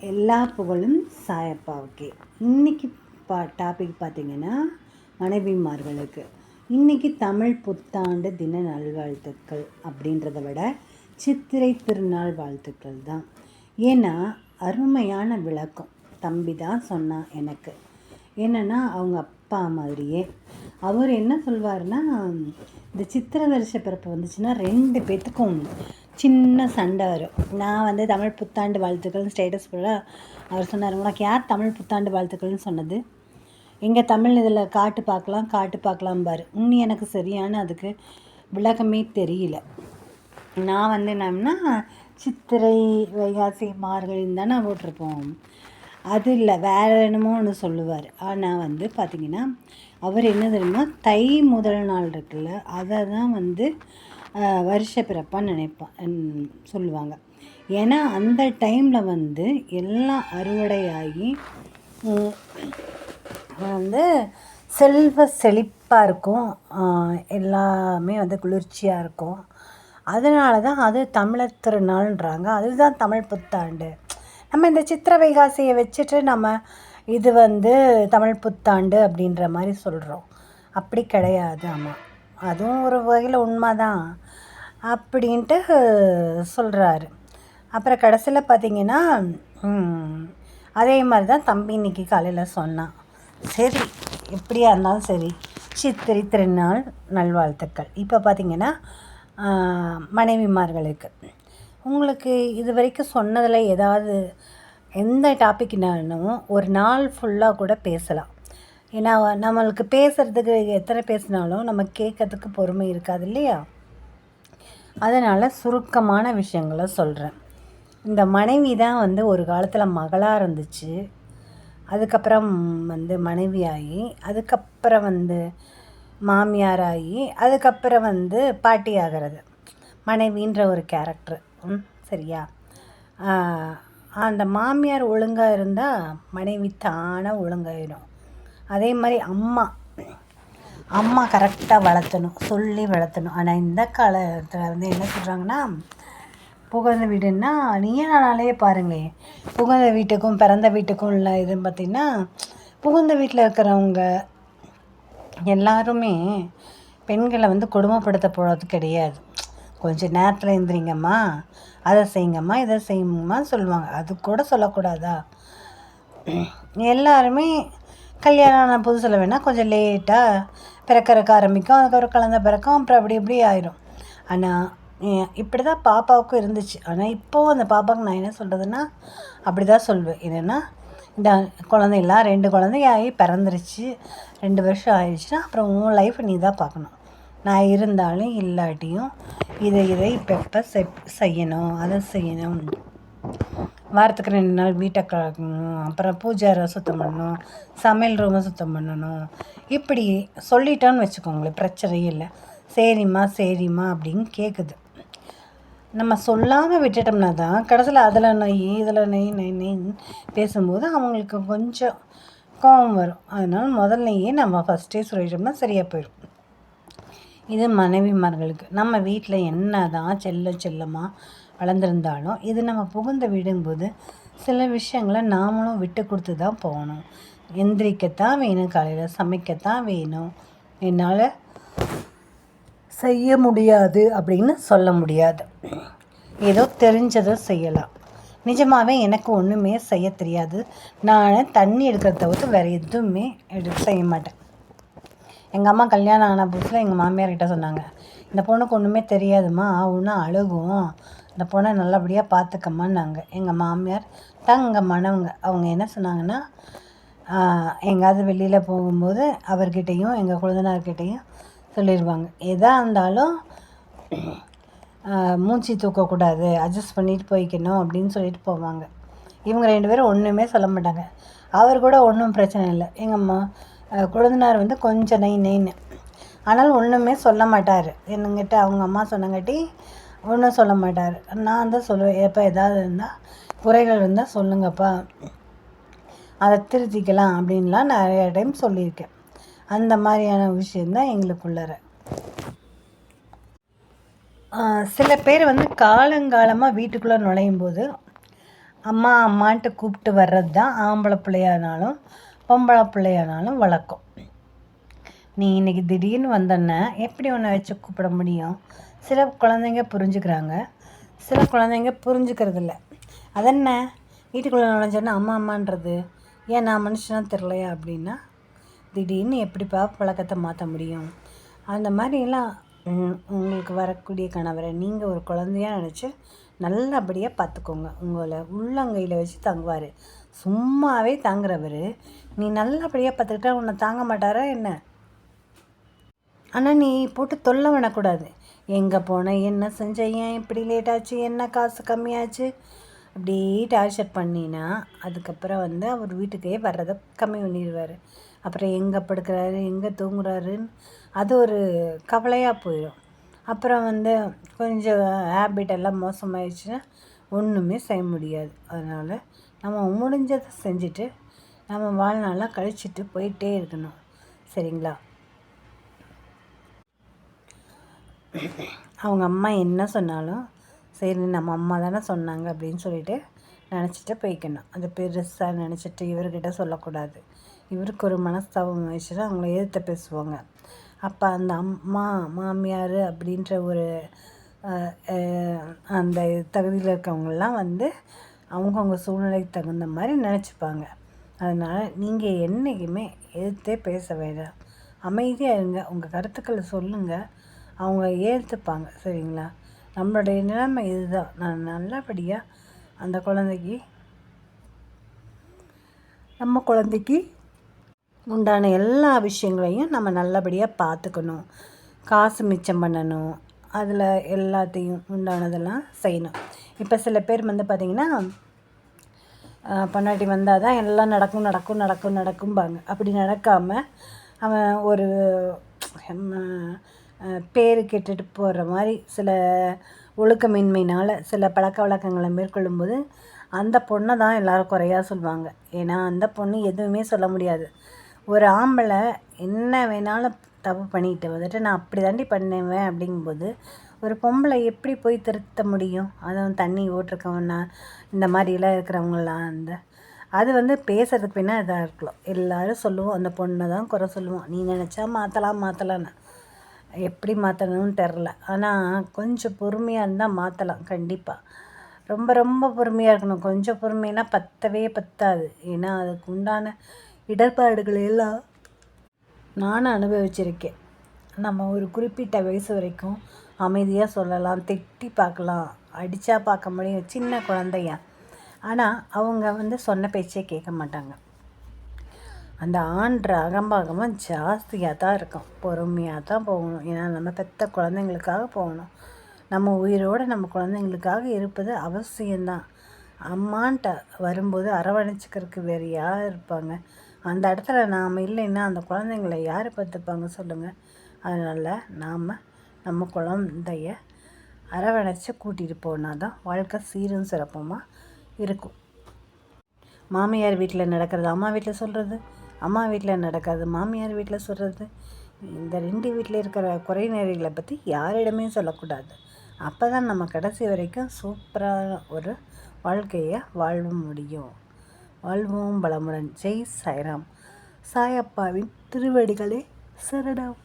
எல்லா புகழும் சாயப்பாவுக்கே. இன்றைக்கி பா டாபிக் பார்த்திங்கன்னா மனைவிமார்களுக்கு. இன்றைக்கி தமிழ் புத்தாண்டு தின நல்வாழ்த்துக்கள் அப்படின்றத விட சித்திரை திருநாள் வாழ்த்துக்கள் தான். ஏன்னா அருமையான விளக்கம். தம்பி தான் சொன்னான் எனக்கு. என்னென்னா அவங்க அப்பா மாதிரியே. அவர் என்ன சொல்வார்னா இந்த சித்திரை வருஷ பிறப்பு வந்துச்சுன்னா ரெண்டு பேத்துக்கும் சின்ன சண்டை வரும். நான் வந்து தமிழ் புத்தாண்டு வாழ்த்துக்கள்னு ஸ்டேட்டஸ் போட அவர் சொன்னார் உனக்கு யார் தமிழ் புத்தாண்டு வாழ்த்துக்கள்னு சொன்னது? எங்கே தமிழ் இதில் காட்டு பார்க்கலாம் காட்டு பார்க்கலாம் பாரு. இன்னும் எனக்கு சரியான அதுக்கு விளக்கமே தெரியல. நான் வந்து என்னன்னா சித்திரை வைகாசி மார்கழின்னு தானே போட்டிருப்போம். அது இல்லை வேறு என்னமோ ஒன்று சொல்லுவார். ஆனால் வந்து பார்த்திங்கன்னா அவர் என்ன தெரியுமா தை முதல் நாள் இருக்குல்ல அதை தான் வந்து வருஷ பிறப்பான்னு நினைப்பான் சொல்லுவாங்க. ஏன்னா அந்த டைமில் வந்து எல்லாம் அறுவடையாகி வந்து செல்வ செழிப்பாக இருக்கும். எல்லாமே வந்து குளிர்ச்சியாக இருக்கும். அதனால தான் அது தமிழர் திருநாள்ன்றாங்க. அதுதான் தமிழ் புத்தாண்டு. நம்ம இந்த சித்திர வைகாசியை வச்சுட்டு நம்ம இது வந்து தமிழ் புத்தாண்டு அப்படின்ற மாதிரி சொல்கிறோம் அப்படி கிடையாது ஆமாம் அதுவும் ஒரு வகையில் உண்மை தான் அப்படின்ட்டு சொல்கிறாரு அப்புறம் கடைசியில் பார்த்தீங்கன்னா அதே மாதிரி தான் தம்பி இன்னைக்கு காலையில் சொன்னான் சரி எப்படியா இருந்தாலும் சரி சித்திரை திருநாள் நல்வாழ்த்துக்கள். இப்போ பார்த்தீங்கன்னா மனைவிமார்களுக்கு. உங்களுக்கு இது வரைக்கும் சொன்னதில் ஏதாவது எந்த டாபிக்னாலும் ஒரு நாள் ஃபுல்லாக கூட பேசலாம். ஏன்னா நம்மளுக்கு பேசுகிறதுக்கு எத்தனை பேசினாலும் நம்ம கேட்கறதுக்கு பொறுமை இருக்காது இல்லையா? அதனால் சுருக்கமான விஷயங்களை சொல்கிறேன் இந்த மனைவி தான் வந்து ஒரு காலத்தில் மகளாக இருந்துச்சு. அதுக்கப்புறம் வந்து மனைவியாகி அதுக்கப்புறம் வந்து மாமியாராகி அதுக்கப்புறம் வந்து பாட்டி ஆகிறது மனைவின்ற ஒரு கேரக்டர் ம் சரியா? அந்த மாமியார் ஒழுங்காக இருந்தால் மனைவி தானாக ஒழுங்காயிடும். அதே மாதிரி அம்மா. அம்மா கரெக்டாக வளர்த்தணும் சொல்லி வளர்த்தணும். ஆனால் இந்த காலத்தில் வந்து என்ன சொல்கிறாங்கன்னா புகுந்த வீடுன்னா நீயே நானாலே பாருங்களேன் புகுந்த வீட்டுக்கும் பிறந்த வீட்டுக்கும் உள்ள இதுன்னு பார்த்திங்கன்னா புகுந்த வீட்டில் இருக்கிறவங்க எல்லாருமே பெண்களை வந்து கொடுமைப்படுத்த போகிறது கிடையாது. கொஞ்சம் நேரத்தில் எழுந்திரிங்கம்மா அதை செய்யுங்கம்மா இதை செய்யுங்கம்மா சொல்லுவாங்க. அது கூட சொல்லக்கூடாதா? எல்லாருமே கல்யாணம் ஆன புதுசில் வேணால் கொஞ்சம் லேட்டாக பிறக்கறக்க ஆரம்பிக்கும். அதுக்கப்புறம் கலந்த பிறக்கும். அப்புறம் அப்படி இப்படி ஆயிரும். ஆனால் இப்படி தான் பாப்பாவுக்கும் இருந்துச்சு. ஆனால் இப்போது அந்த பாப்பாவுக்கு நான் என்ன சொல்கிறதுன்னா அப்படி தான் சொல்வேன். என்னென்னா இந்த குழந்தைலாம் ரெண்டு குழந்தையாகி பிறந்துருச்சு. ரெண்டு வருஷம் ஆயிடுச்சுன்னா அப்புறம் உன் லைஃப்பை நீ தான் பார்க்கணும். நான் இருந்தாலும் இல்லாட்டியும் இதை இதை இப்போ எப்போ செய்யணும்? அதை செய்யணும். வாரத்துக்கு ரெண்டு நாள் வீட்டை கழுவணும் அப்புறம் பூஜை அறை சுத்தம் பண்ணணும் சமையல் ரூமை சுத்தம் பண்ணணும். இப்படி சொல்லிட்டோன்னு வச்சுக்கோங்களேன் பிரச்சனையே இல்லை. சரிம்மா சரிம்மா அப்படின்னு கேட்குது நம்ம சொல்லாமல் விட்டுட்டோம்னா தான் கடைசியில் அதில் நெய் இதில் நெய் நெய் நெய் பேசும்போது அவங்களுக்கு கொஞ்சம் கோபம் வரும். அதனால் முதல்லையே நம்ம ஃபஸ்ட்டே சொல்லிட்டோம்னா சரியாக போயிடும். இது மனைவிமார்களுக்கு நம்ம வீட்டில் என்ன தான் செல்ல செல்லமாக வளர்ந்துருந்தாலும் இது நம்ம புகுந்த வீடுங்கும்போது சில விஷயங்களை நாமளும் விட்டு கொடுத்து தான் போகணும். எந்திரிக்கத்தான் வேணும் காலையில் சமைக்கத்தான் வேணும். என்னால் செய்ய முடியாது அப்படின்னு சொல்ல முடியாது. ஏதோ தெரிஞ்சதை செய்யலாம். நிஜமாகவே எனக்கு ஒன்றுமே செய்ய தெரியாது. நான் தண்ணி எடுக்கிறத தவிர்த்து வேறு எதுவுமே எடு செய்ய மாட்டேன். எங்கள் அம்மா கல்யாணம் ஆன புதுசில் எங்கள் மாமியார்கிட்ட சொன்னாங்க இந்த பொண்ணுக்கு ஒன்றுமே தெரியாதும்மா. ஒன்று அழுகும். இந்த பொண்ணை நல்லபடியாக பார்த்துக்கம்மான்னாங்க எங்கள் மாமியார் தங்கமானவங்க அவங்க என்ன சொன்னாங்கன்னா எங்கேயாவது வெளியில் போகும்போது அவர்கிட்டையும் எங்கள் குழந்தைனார்கிட்டையும் சொல்லிடுவாங்க எதாக இருந்தாலும் மூச்சு தூக்கக்கூடாது. அட்ஜஸ்ட் பண்ணிட்டு போய்க்கணும் அப்படின்னு சொல்லிட்டு போவாங்க. இவங்க ரெண்டு பேரும் ஒன்றுமே சொல்ல மாட்டாங்க. அவர் கூட ஒன்றும் பிரச்சனை இல்லை. எங்கள் அம்மா ஆஹ், வந்து கொஞ்சம் நெய் நைன்னு. ஆனால் ஒன்றுமே சொல்ல மாட்டார். என்னங்கிட்ட அவங்க அம்மா சொன்னங்காட்டி ஒன்றும் சொல்ல மாட்டார். நான் தான் சொல்லுவேன் எப்போ ஏதாவது இருந்தால் குறைகள் இருந்தால் சொல்லுங்கப்பா. அதை திருத்திக்கலாம் அப்படின்லாம் நிறைய டைம் சொல்லியிருக்கேன். அந்த மாதிரியான விஷயந்தான் எங்களுக்குள்ளார. சில பேர் வந்து காலங்காலமாக வீட்டுக்குள்ளே நுழையும் போது அம்மா அம்மான்ட்டு கூப்பிட்டு வர்றது தான் ஆம்பளை பிள்ளையானாலும் பொம்பளை பிள்ளையானாலும் வழக்கம். நீ இன்னைக்கு திடீர்னு வந்தோன்னே எப்படி உன்னை வச்சு கூப்பிட முடியும்? சில குழந்தைங்க புரிஞ்சுக்கிறாங்க. சில குழந்தைங்க புரிஞ்சுக்கிறதில்ல. அதென்ன? வீட்டுக்குள்ளே நுழைஞ்சோன்னா அம்மா அம்மான்றது. ஏன் நான் மனுஷனாக தெரிலையா அப்படின்னா திடீர்னு எப்படிப்பா பழக்கத்தை மாற்ற முடியும்? அந்த மாதிரிலாம் உங்களுக்கு வரக்கூடிய கணவரை நீங்கள் ஒரு குழந்தையாக நினச்சி நல்லபடியாக பார்த்துக்கோங்க. உங்களை உள்ளங்கையில் வச்சு தங்குவார். சும்மாவே தாங்குறவர். நீ நல்லபடியாக பார்த்துக்கிட்டா உன்னை தாங்க மாட்டாரா என்ன? ஆனால் நீ போட்டு தொல்லை விடக்கூடாது. எங்கே போனால் என்ன செஞ்ச? ஏன் இப்படி லேட் ஆச்சு? என்ன காசு கம்மியாச்சு? அப்படி டார்ச்சர் பண்ணினா அதுக்கப்புறம் வந்து அவர் வீட்டுக்கே வர்றதை கம்மி பண்ணிடுவார். அப்புறம் எங்கே படுக்கிறாரு? எங்கே தூங்குறாருன்னு அது ஒரு கவலையாக போயிடும். அப்புறம் வந்து கொஞ்சம் ஹேபிட் எல்லாம் மோசமாயிடுச்சுன்னா ஒன்றுமே செய்ய முடியாது. அதனால் நம்ம முடிஞ்சதை செஞ்சுட்டு நம்ம வாழ்நாளாக கழிச்சிட்டு போயிட்டே இருக்கணும். சரிங்களா? அவங்க அம்மா என்ன சொன்னாலும் சரி நம்ம அம்மா தானே சொன்னாங்க அப்படின்னு சொல்லிட்டு நினச்சிட்டு போய்க்கணும். அது பெருசாக நினச்சிட்டு இவர்கிட்ட சொல்லக்கூடாது. இவருக்கு ஒரு மனஸ்தாபம் வச்சுட்டு அவங்கள எதிர்த்து பேசுவாங்க. அப்போ அந்த அம்மா மாமியார் அப்படின்ற ஒரு அந்த தகுதியில் இருக்கவங்கெல்லாம் வந்து அவங்கவுங்க சூழ்நிலைக்கு தகுந்த மாதிரி நினச்சிப்பாங்க. அதனால் நீங்கள் என்றைக்குமே எதிர்த்தே பேச வேண்டாம் அமைதியாக இருங்க. உங்கள் கருத்துக்களை சொல்லுங்கள் அவங்க ஏற்றுப்பாங்க சரிங்களா? நம்மளுடைய நிலைமை இதுதான். நான் நல்லபடியாக அந்த குழந்தைக்கு நம்ம குழந்தைக்கு உண்டான எல்லா விஷயங்களையும் நம்ம நல்லபடியாக பார்த்துக்கணும் காசு மிச்சம் பண்ணணும். அதில் எல்லாத்தையும் உண்டானதெல்லாம் செய்யணும். இப்போ சில பேர் வந்து பார்த்திங்கன்னா பொண்டாட்டி வந்தால் தான் எல்லாம் நடக்கும் நடக்கும் நடக்கும் நடக்கும்பாங்க. அப்படி நடக்காமல் அவன் ஒரு பேர் கெட்டுட்டு போகிற மாதிரி சில ஒழுக்கமின்மையினால் சில பழக்க வழக்கங்களை மேற்கொள்ளும்போது அந்த பொண்ணை தான் எல்லோரும் குறையாக சொல்லுவாங்க ஏன்னா அந்த பொண்ணு எதுவுமே சொல்ல முடியாது. ஒரு ஆம்பளை என்ன வேணாலும் தப்பு பண்ணிட்டு வந்துட்டு நான் அப்படி தாண்டி பண்ணுவேன் அப்படிங்கும்போது ஒரு பொம்பளை எப்படி போய் திருத்த முடியும்? அதுவும் தண்ணி ஓட்டிருக்கவனா இந்த மாதிரிலாம் இருக்கிறவங்களாம் அந்த அது வந்து பேசுறதுக்கு வேணால் இதாக இருக்கலாம். எல்லாரும் சொல்லுவோம் அந்த பொண்ணை தான் குறை சொல்லுவோம் நீ நினச்சா மாற்றலாம் மாற்றலான்னு எப்படி மாற்றணும்னு தெரில. ஆனால் கொஞ்சம் பொறுமையாக இருந்தால் மாற்றலாம் கண்டிப்பாக ரொம்ப ரொம்ப பொறுமையாக இருக்கணும். கொஞ்சம் பொறுமைனா பத்தவே பத்தாது. ஏன்னா அதுக்கு உண்டான இடர்பாடுகள் எல்லாம் நானும் அனுபவிச்சிருக்கேன். நம்ம ஒரு குறிப்பிட்ட வயசு வரைக்கும் அமைதியாக சொல்லலாம் திட்டி பார்க்கலாம் அடித்தா பார்க்க முடியும் சின்ன குழந்தையா. ஆனால் அவங்க வந்து சொன்ன பேச்சே கேட்க மாட்டாங்க. அந்த ஆண்ட அகம்பாகமாக ஜாஸ்தியாக தான் இருக்கும். பொறுமையாக தான் போகணும். ஏன்னா நம்ம பெத்த குழந்தைங்களுக்காக போகணும். நம்ம உயிரோடு நம்ம குழந்தைங்களுக்காக இருப்பது அவசியம்தான். அம்மான்ட்ட வரும்போது அரவணைச்சிக்கிறதுக்கு வேறு யார் இருப்பாங்க? அந்த இடத்துல நாம் இல்லைன்னா அந்த குழந்தைங்கள யார் பார்த்துப்பாங்க சொல்லுங்கள் அதனால் நாம் நம்ம குழந்தைய அரவணைச்சி கூட்டிகிட்டு போனால் தான் வாழ்க்கை சீரும் சிறப்புமாக இருக்கும். மாமியார் வீட்டில் நடக்கிறது? அம்மா வீட்டில் சொல்கிறது அம்மா வீட்டில் நடக்காது மாமியார் வீட்டில் சொல்கிறது இந்த ரெண்டு வீட்டில் இருக்கிற குறை நிறைகளை பற்றி யாரிடமே சொல்லக்கூடாது. அப்போ தான் நம்ம கடைசி வரைக்கும் சூப்பரான ஒரு வாழ்க்கையை வாழ முடியும். வாழ்வும் பலமுடன் ஜெய் சாய்ராம். சாயப்பாவின் திருவடிகளே சரணம்.